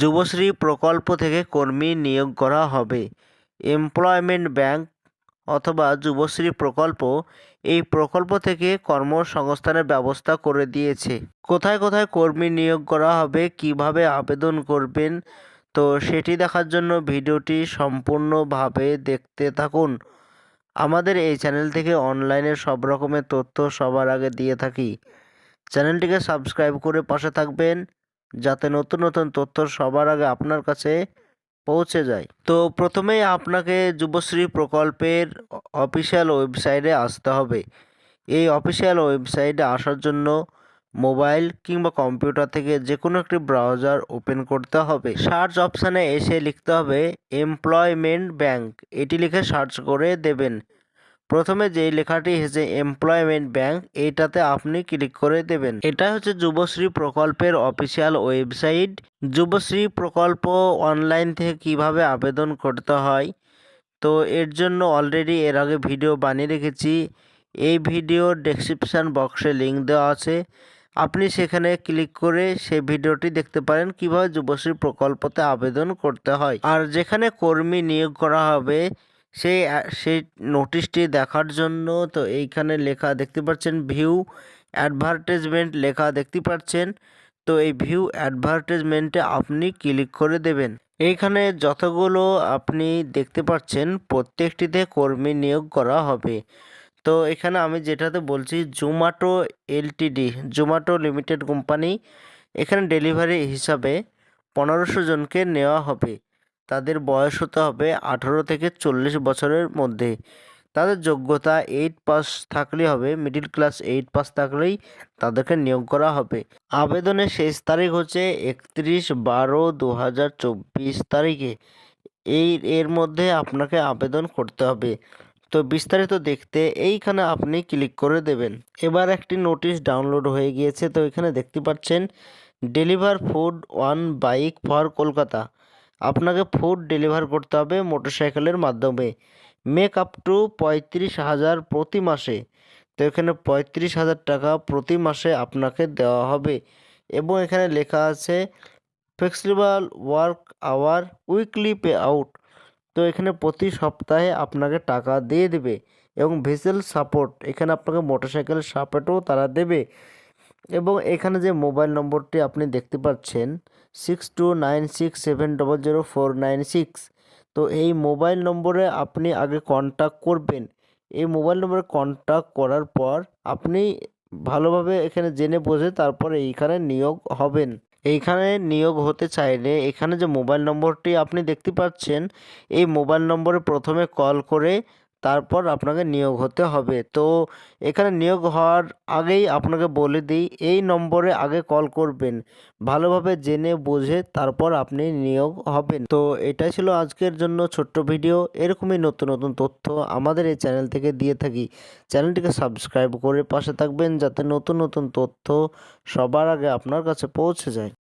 যুবশ্রী প্রকল্প থেকে কর্মী নিয়োগ করা হবে। এমপ্লয়মেন্ট ব্যাংক অথবা যুবশ্রী প্রকল্প এই প্রকল্প থেকে কর্মসংস্থানের ব্যবস্থা করে দিয়েছে। কোথায় কোথায় কর্মী নিয়োগ করা হবে, কীভাবে আবেদন করবেন, তো সেটি দেখার জন্য ভিডিওটি সম্পূর্ণভাবে দেখতে থাকুন। আমাদের এই চ্যানেল থেকে অনলাইনের সব রকমের তথ্য সবার আগে দিয়ে থাকি। চ্যানেলটিকে সাবস্ক্রাইব করে পাশে থাকবেন। যাতে নতুন নতুন তথ্য সবার আগে আপনার কাছে পৌঁছে যায়। তো প্রথমেই আপনাকে যুবশ্রী প্রকল্পের অফিসিয়াল ওয়েবসাইটে আসতে হবে। এই অফিসিয়াল ওয়েবসাইটে আসার জন্য মোবাইল কিংবা কম্পিউটার থেকে যে কোনো একটি ব্রাউজার ওপেন করতে হবে। সার্চ অপশানে এসে লিখতে হবে এমপ্লয়মেন্ট ব্যাংক। এটি লিখে সার্চ করে দেবেন। প্রথমে যেই লেখাটি এসেছে এমপ্লয়মেন্ট ব্যাংক এইটাতে আপনি ক্লিক করে দেবেন। এটা হচ্ছে যুবশ্রী প্রকল্পের অফিসিয়াল ওয়েবসাইট যুবশ্রী প্রকল্প অনলাইন থেকে কীভাবে আবেদন করতে হয়? তো এর জন্য অলরেডি এর আগে ভিডিও বানিয়ে রেখেছি। এই ভিডিওর ডেসক্রিপশান বক্সে লিঙ্ক দেওয়া আছে। আপনি সেখানে ক্লিক করে সেই ভিডিওটি দেখতে পারেন, কীভাবে যুবশ্রী প্রকল্পতে আবেদন করতে হয়। আর যেখানে কর্মী নিয়োগ করা হবে সেই সেই নোটিশটি দেখার জন্য তো এইখানে লেখা দেখতে পাচ্ছেন, ভিউ অ্যাডভার্টাইজমেন্ট লেখা দেখতে পাচ্ছেন। তো এই ভিউ অ্যাডভার্টাইজমেন্টে আপনি ক্লিক করে দেবেন। এইখানে যতগুলো আপনি দেখতে পাচ্ছেন, প্রত্যেকটিতে কর্মী নিয়োগ করা হবে। তো এখানে আমি যেটাতে বলছি, Zomato LTD Zomato limited company, এখানে ডেলিভারি হিসাবে পনেরোশো জনকে নেওয়া হবে। তাদের বয়স হতে হবে আঠেরো থেকে চল্লিশ বছরের মধ্যে। তাদের যোগ্যতা এইট পাস থাকলেই হবে মিডিল ক্লাস এইট পাস থাকলেই তাদেরকে নিয়োগ করা হবে। আবেদনের শেষ তারিখ হচ্ছে একত্রিশ বারো দু হাজার চব্বিশ তারিখে। এই, এর মধ্যে আপনাকে আবেদন করতে হবে। তো বিস্তারিত দেখতে এইখানে আপনি ক্লিক করে দেবেন। এবার একটি নোটিশ ডাউনলোড হয়ে গিয়েছে, তো এখানে দেখতে পাচ্ছেন deliver food one bike for Kolkata আপনাকে ফুড ডেলিভার করতে হবে মোটরসাইকেলের মাধ্যমে। মেক আপ টু পঁয়ত্রিশ হাজার প্রতি মাসে। তো এখানে পঁয়ত্রিশ হাজার টাকা প্রতি মাসে আপনাকে দেওয়া হবে। এবং এখানে লেখা আছে flexible work hour weekly pay out তো এখানে প্রতি সপ্তাহে আপনাকে টাকা দিয়ে দেবে। এবং ভেসেল সাপোর্ট এখানে আপনাকে মোটরসাইকেল সাপোর্টও তারা দেবে। এবং এখানে যে মোবাইল নম্বরটি আপনি দেখতে পাচ্ছেন six two nine six seven double zero four nine six তো এই মোবাইল নম্বরে আপনি আগে কন্ট্যাক্ট করবেন। এই মোবাইল নম্বরে কন্ট্যাক্ট করার পর আপনি ভালোভাবে এখানে জেনে বুঝে তারপর এইখানে নিয়োগ হবেন। এইখানে নিয়োগ হতে চাইলে এখানে যে মোবাইল নম্বরটি আপনি দেখতে পাচ্ছেন, এই মোবাইল নম্বরে প্রথমে কল করে তারপর আপনাকে নিয়োগ হতে হবে। তো এখানে নিয়োগ হওয়ার আগেই আপনাকে বলে দিই, এই নম্বরে আগে কল করবেন। ভালোভাবে জেনে বুঝে তারপর আপনি নিয়োগ হবেন। তো এটাই ছিল আজকের জন্য ছোট্ট ভিডিও। এরকমই নতুন নতুন তথ্য আমাদের এই চ্যানেল থেকে দিয়ে থাকি। চ্যানেলটিকে সাবস্ক্রাইব করে পাশে থাকবেন যাতে নতুন নতুন তথ্য সবার আগে আপনার কাছে পৌঁছে যায়।